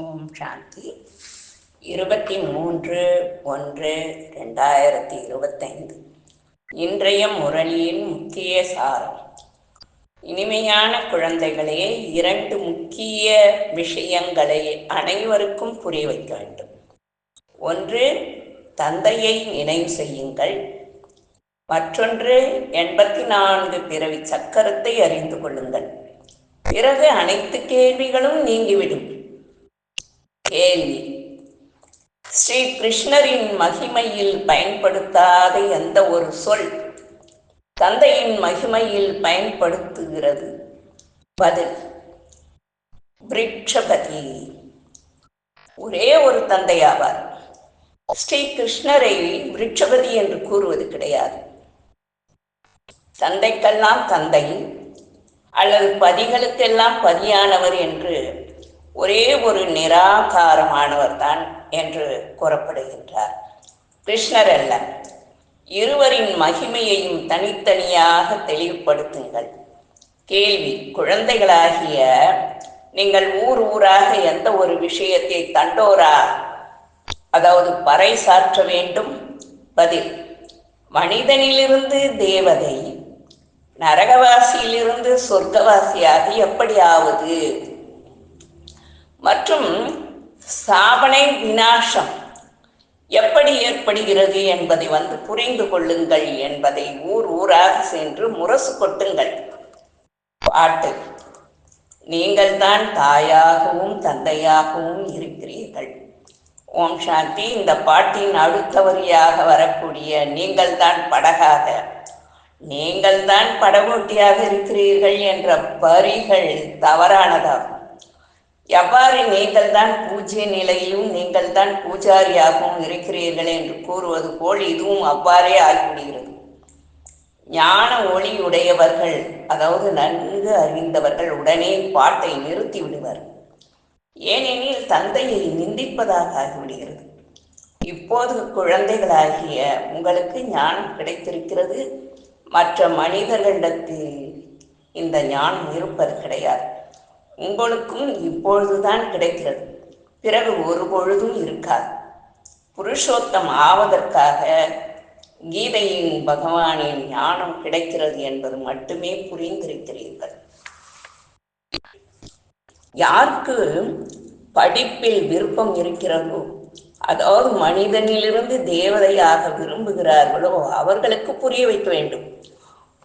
ஓம் சாந்தி. இருபத்தி மூன்று ஒன்று ரெண்டாயிரத்தி இருபத்தைந்து. இன்றைய முரளியின் முக்கிய சாரம். இனிமையான குழந்தைகளே இரண்டு முக்கிய விஷயங்களை அனைவருக்கும் புரிய வைக்க வேண்டும். ஒன்று தந்தையை நினைவு செய்யுங்கள். மற்றொன்று எண்பத்தி நான்கு பிறவி சக்கரத்தை அறிந்து கொள்ளுங்கள். பிறகு அனைத்து கேள்விகளும் நீங்கிவிடும். கேள்வி. ஸ்ரீ கிருஷ்ணரின் மகிமையில் பயன்படுத்தாத எந்த ஒரு சொல் தந்தையின் மகிமையில் பயன்படுத்துகிறது. பதில் விருட்சபதி. ஒரே ஒரு தந்தையாவார். ஸ்ரீ கிருஷ்ணரை விருட்சபதி என்று கூறுவது கிடையாது. தந்தைக்கெல்லாம் தந்தை அல்லது பதிகளுக்கெல்லாம் பதியானவர் என்று ஒரே ஒரு நிராகாரமானவர் தான் என்று கூறப்படுகின்றார். கிருஷ்ணர் அல்ல. இருவரின் மகிமையையும் தனித்தனியாக தெளிவுபடுத்துங்கள். கேள்வி குழந்தைகளாகிய நீங்கள் ஊர் ஊராக எந்த ஒரு விஷயத்தை தண்டோரா அதாவது பறைசாற்ற வேண்டும்? பதில் மனிதனிலிருந்து தேவதை நரகவாசியிலிருந்து சொர்க்கவாசியாக எப்படி ஆவது மற்றும் சாபனை வினாசம் எப்படி ஏற்படுகிறது என்பதை வந்து புரிந்து கொள்ளுங்கள் என்பதை ஊர் ஊராக சென்று முரசு கொட்டுங்கள். பாட்டு. நீங்கள் தான் தாயாகவும் தந்தையாகவும் இருக்கிறீர்கள். ஓம் சாந்தி. இந்த பாட்டின் அடுத்த வரியாக வரக்கூடிய நீங்கள் தான் படகாக நீங்கள் தான் படகோட்டியாக இருக்கிறீர்கள் என்ற வரிகள் தவறானதாகும். எவ்வாறு நீங்கள் தான் பூஜ்ய நிலையிலும் நீங்கள் தான் பூஜாரியாகவும் இருக்கிறீர்கள் என்று கூறுவது போல் இதுவும் அவ்வாறே ஆகிவிடுகிறது. ஞான ஒளியுடையவர்கள் அதாவது நன்கு அறிந்தவர்கள் உடனே பாட்டை நிறுத்தி விடுவர் ஏனெனில் தந்தையை நிந்திப்பதாக ஆகிவிடுகிறது. இப்போது குழந்தைகளாகிய உங்களுக்கு ஞானம் கிடைத்திருக்கிறது. மற்ற மனிதர்களிடத்தில் இந்த ஞானம் இருப்பது கிடையாது. உங்களுக்கும் இப்பொழுதுதான் கிடைக்கிறது. பிறகு ஒரு பொழுதும் இருக்காது. புருஷோத்தம் ஆவதற்காக கீதையின் பகவானின் ஞானம் கிடைக்கிறது என்பது மட்டுமே புரிந்திருக்கிறீர்கள். யாருக்கு படிப்பில் விருப்பம் இருக்கிறதோ அதாவது மனிதனிலிருந்து தேவதையாக விரும்புகிறார்களோ அவர்களுக்கு புரிய வைக்க வேண்டும்.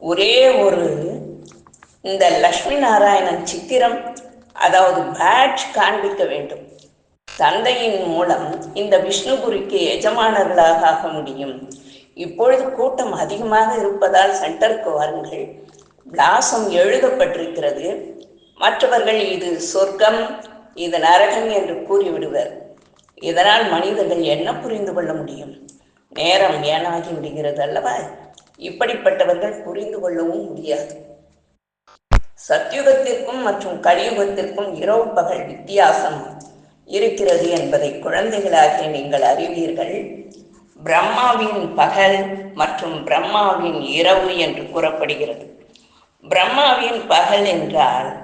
ஒரே ஒரு இந்த லக்ஷ்மி நாராயணன் சித்திரம் அதாவது பேட்ச் காண்பிக்க வேண்டும். தந்தையின் மூலம் இந்த விஷ்ணுபுரிக்கு எஜமானர்களாக ஆக முடியும். இப்பொழுது கூட்டம் அதிகமாக இருப்பதால் சென்டருக்கு வாருங்கள். விலாசம் எழுதப்பட்டிருக்கிறது. மற்றவர்கள் இது சொர்க்கம் இது நரகம் என்று கூறிவிடுவர். இதனால் மனிதர்கள் என்ன புரிந்து கொள்ள முடியும்? நேரம் ஏனாகி விடுகிறது அல்லவா? இப்படிப்பட்டவர்கள் புரிந்து கொள்ளவும் முடியாது. சத்யுகத்திற்கும் மற்றும் கலியுகத்திற்கும் இரவு பகல் வித்தியாசம் இருக்கிறது என்பதை குழந்தைகளாகிய நீங்கள் அறிவீர்கள். பிரம்மாவின் பகல் மற்றும் பிரம்மாவின் இரவு என்று கூறப்படுகிறது. பிரம்மாவின் பகல் என்றால்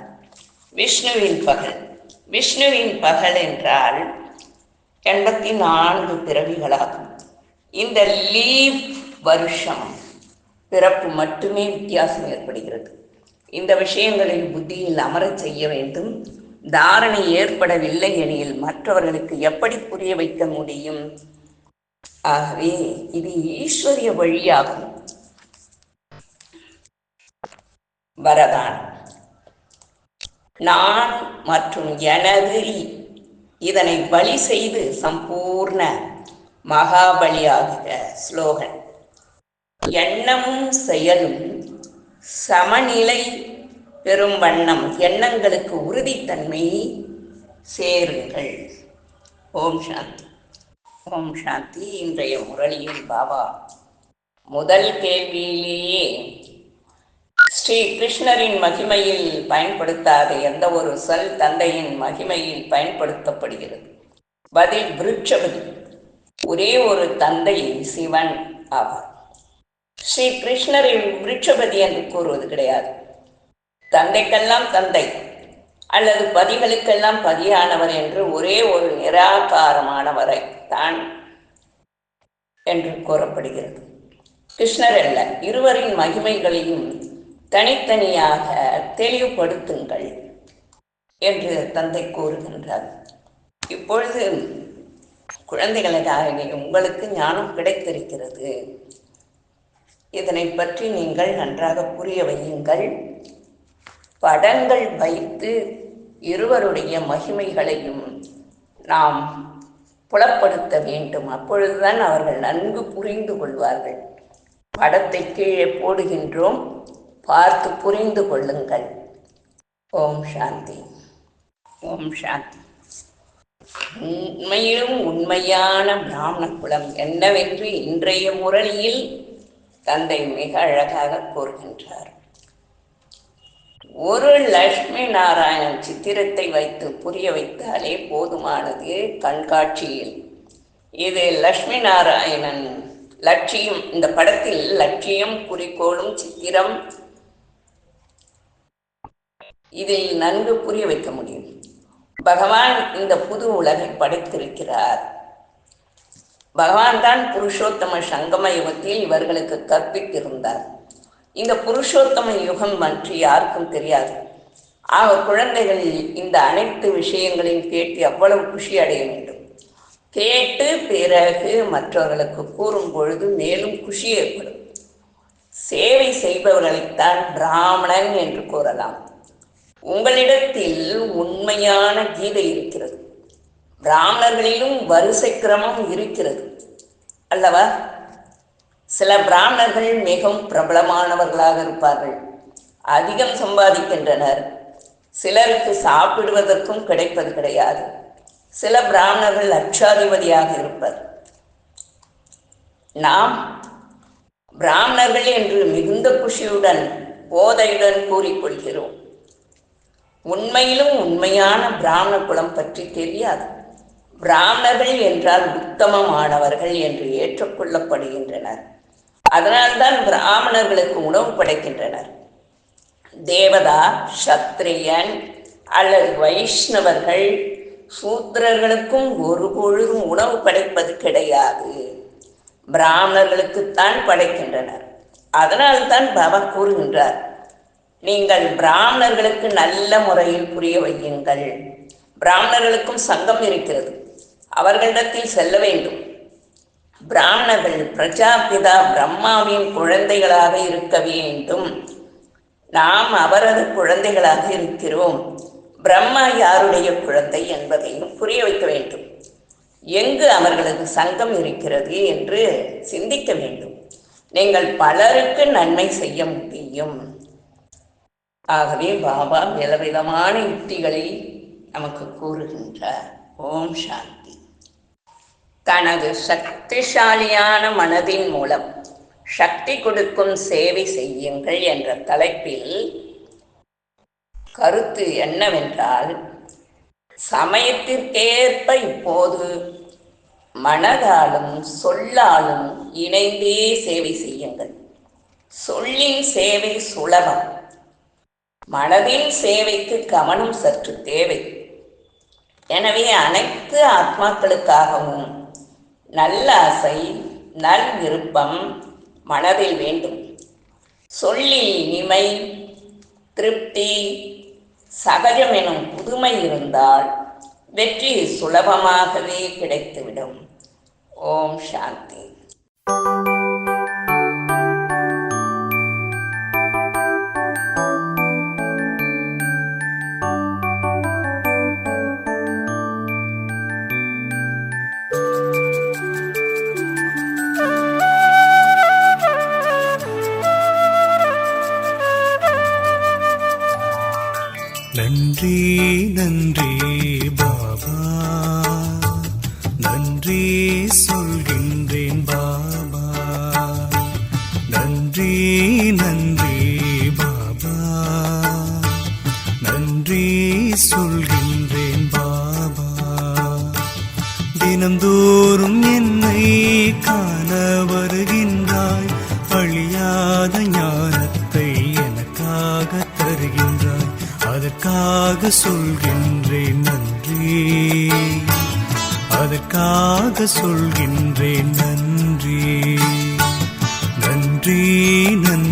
விஷ்ணுவின் பகல். விஷ்ணுவின் பகல் என்றால் எண்பத்தி நான்கு பிறவிகளாகும். இந்த லீவ் வருஷம் பிறப்பு மட்டுமே வித்தியாசம் ஏற்படுகிறது. இந்த விஷயங்களில் புத்தியில் அமரச் செய்ய வேண்டும். தாரணை ஏற்படவில்லை எனில் மற்றவர்களுக்கு எப்படி புரிய வைக்க முடியும்? ஆகவே இது ஈஸ்வரிய வழியாகும். வரதான். நான் மற்றும் எனது இதனை பலி செய்து சம்பூர்ண மகாபலியாகிற ஸ்லோகன். எண்ணமும் செயலும் சமநிலை பெறும் வண்ணம் எண்ணங்களுக்கு உறுதித்தன்மை சேருங்கள். ஓம் சாந்தி. ஓம் சாந்தி. இன்றைய முரளியில் பாபா முதல் கேள்வியிலேயே ஸ்ரீ கிருஷ்ணரின் மகிமையில் பயன்படுத்தாத எந்த ஒரு சொல் தந்தையின் மகிமையில் பயன்படுத்தப்படுகிறது. பதில் விருட்சபதி. ஒரே ஒரு தந்தை சிவன் ஆவார். ஸ்ரீ கிருஷ்ணரை விருட்சபதி என்று கூறுவது கிடையாது. தந்தைக்கெல்லாம் தந்தை அல்லது பதிகளுக்கெல்லாம் பதியானவர் என்று ஒரே ஒரு நிராகாரமானவரை தான் என்று கூறப்படுகிறது. கிருஷ்ணர் அல்ல இருவரின் மகிமைகளையும் தனித்தனியாக தெளிவுபடுத்துங்கள் என்று தந்தை கூறுகின்றார். இப்பொழுது குழந்தைகளுக்காக உங்களுக்கு ஞானம் கிடைத்திருக்கிறது. இதனை பற்றி நீங்கள் நன்றாக புரிய வையுங்கள். படங்கள் வைத்து இருவருடைய மகிமைகளையும் நாம் புலப்படுத்த வேண்டும். அப்பொழுதுதான் அவர்கள் நன்கு புரிந்து கொள்வார்கள். படத்தை கீழே போடுகின்றோம். பார்த்து புரிந்து கொள்ளுங்கள். ஓம் சாந்தி. ஓம் சாந்தி. உண்மையிலும் உண்மையான பிராமண குலம் என்னவென்று இன்றைய முரணியில் தந்தை மிக அழகாக கூறுகின்றார். ஒரு லட்சுமி நாராயணன் சித்திரத்தை வைத்து புரிய வைத்தாலே போதுமானது கண்காட்சியில். இது லட்சுமி நாராயணன் லட்சியம் இந்த படத்தில் லட்சியம் குறிக்கோளும் சித்திரம். இதில் நன்கு புரிய வைக்க முடியும். பகவான் இந்த புது உலகை படைத்திருக்கிறார். பகவான் தான் புருஷோத்தம சங்கம யுகத்தில் இவர்களுக்கு கற்பித்திருந்தார். இந்த புருஷோத்தம யுகம் பற்றி யாருக்கும் தெரியாது. ஆக குழந்தைகள் இந்த அனைத்து விஷயங்களையும் கேட்டு எவ்வளவு குஷி அடைய வேண்டும். கேட்டு பிறகு மற்றவர்களுக்கு கூறும் பொழுது மேலும் குஷி ஏற்படும். சேவை செய்பவர்களைத்தான் பிராமணன் என்று கூறலாம். உங்களிடத்தில் உண்மையான கீதை இருக்கிறது. பிராமணர்களிலும் வரிசை கிரமம் இருக்கிறது. அல்லவா? சில பிராமணர்கள் மிகவும் பிரபலமானவர்களாக இருப்பார்கள். அதிகம் சம்பாதிக்கின்றனர். சிலருக்கு சாப்பிடுவதற்கும் கிடைப்பது கிடையாது. சில பிராமணர்கள் லட்சாதிபதியாக இருப்பர். நாம் பிராமணர்கள் என்று மிகுந்த குஷியுடன் போதையுடன் கூறிக்கொள்கிறோம். உண்மையிலும் உண்மையான பிராமண குலம் பற்றி தெரியாது. பிராமணர்கள் என்றால் உத்தமமானவர்கள் என்று ஏற்றுக்கொள்ளப்படுகின்றனர். அதனால்தான் பிராமணர்களுக்கு உணவு படைக்கின்றனர். தேவதா சத்திரியன் அல்லது வைஷ்ணவர்கள் சூத்திரர்களுக்கும் ஒரு பொழுதும் உணவு படைப்பது கிடையாது. பிராமணர்களுக்குத்தான் படைக்கின்றனர். அதனால்தான் பவர் கூறுகின்றார் நீங்கள் பிராமணர்களுக்கு நல்ல முறையில் புரிய வையுங்கள். பிராமணர்களுக்கும் சங்கம் இருக்கிறது. அவர்களிடத்தில் செல்ல வேண்டும். பிராமணர்கள் பிரஜாபிதா பிரம்மாவின் குழந்தைகளாக இருக்க வேண்டும். நாம் அவரது குழந்தைகளாக இருக்கிறோம். பிரம்மா யாருடைய குழந்தை என்பதையும் புரிய வைக்க வேண்டும். எங்கு அவர்களது சங்கம் இருக்கிறது என்று சிந்திக்க வேண்டும். நீங்கள் பலருக்கு நன்மை செய்ய முடியும். ஆகவே பாபா விதவிதமான யுக்திகளை நமக்கு கூறுகின்றார். ஓம் சாந்தி. தனது சக்திசாலியான மனதின் மூலம் சக்தி கொடுக்கும் சேவை செய்யுங்கள் என்ற தலைப்பில் கருத்து என்னவென்றால் சமயத்திற்கேற்ப இப்போது மனதாலும் சொல்லாலும் இணைந்தே சேவை செய்யுங்கள். சொல்லின் சேவை சுலபம். மனதின் சேவைக்கு கவனம் சற்று தேவை. எனவே அனைத்து ஆத்மாக்களுக்காகவும் நல்ல ஆசை நல் விருப்பம் மனதில் வேண்டும். சொல்லில் இனிமை திருப்தி சகஜம் எனும் புதுமை இருந்தால் வெற்றி சுலபமாகவே கிடைத்துவிடும். ஓம் சாந்தி. நன்றி சொல்கின்றேன் பாபா. நன்றி நன்றி பாபா. நன்றி சொல்கின்றேன் பாபா. தினந்தோறும் என்னை காண வருகின்றாய். அழியாத ஞானத்தை எனக்காக தருகின்றாய். அதற்காக சொல்கின்றேன் நன்றி. அதற்காக சொல்கின்றேன் நன்றி. நன்றி நன்றி.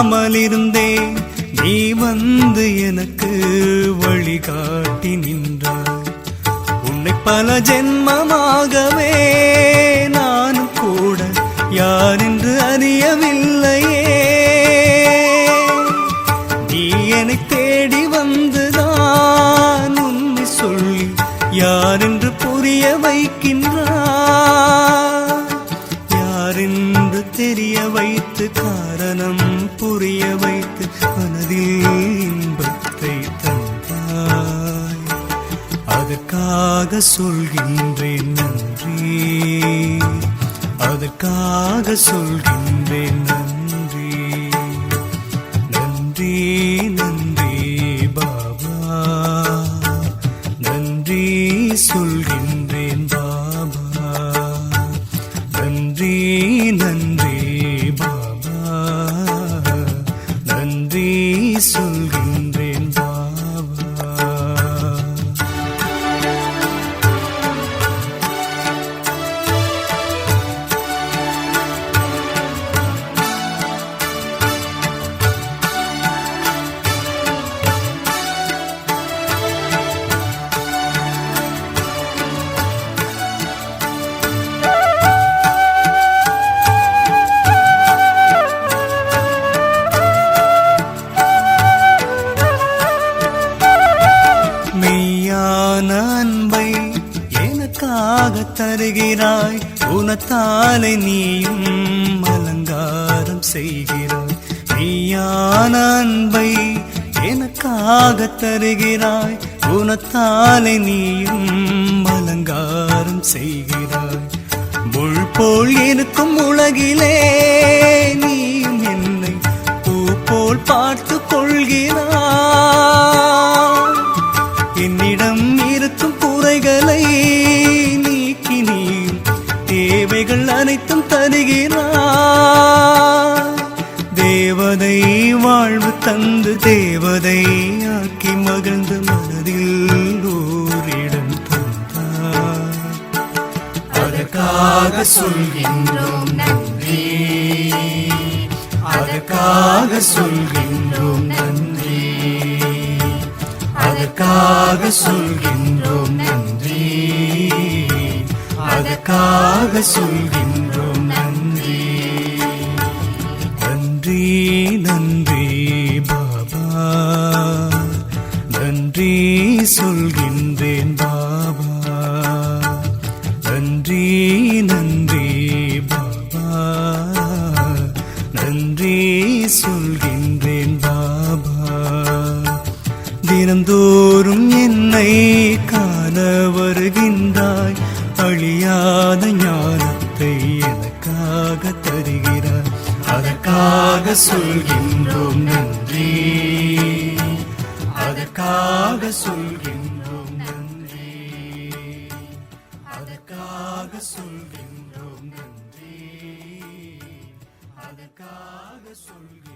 இல்லாமல் இருந்தே நீ வந்து எனக்கு வழிகாட்டி நின்றாய். உன்னை பல ஜென்மமாகவே சொல்கின்றேன் நன்றி. அதற்காக சொல்கிறேன் தருகிறாய் நீயும் அலங்காரம் செய்கிறாய். நீயான அன்பை எனக்காக தருகிறாய். குணத்தாலே நீயும் அலங்காரம் செய்கிறாய். முள் போல் இருக்கும் உலகிலே நீயும் என்னை பூ போல் பார்த்து கொள்கிறாய். என்னிடம் இருக்கும் குறைகளை நீ தேவைகள் அனைத்தும் தருகிறார். தேவதை வாழ்வு தந்து தேவதை ஆக்கி மகிழ்ந்து மனதில் ஓரிடம் தந்தார். அதற்காக சொல்கின்றோம் நன்றி. அதற்காக சொல்கின்றோம் நன்றி. அதற்காக சொல்கின்றோம் நன்றி அதற்காக சொல்கின்ற அழியாத ஞானத்தை எனக்காக தருகிறார். அதற்காக சொல்கின்றோம் நன்றி. அதற்காக சொல்கின்றோம் நன்றி. அதற்காக சொல்கின்றோம் நன்றி. அதற்காக சொல்கின்றோம்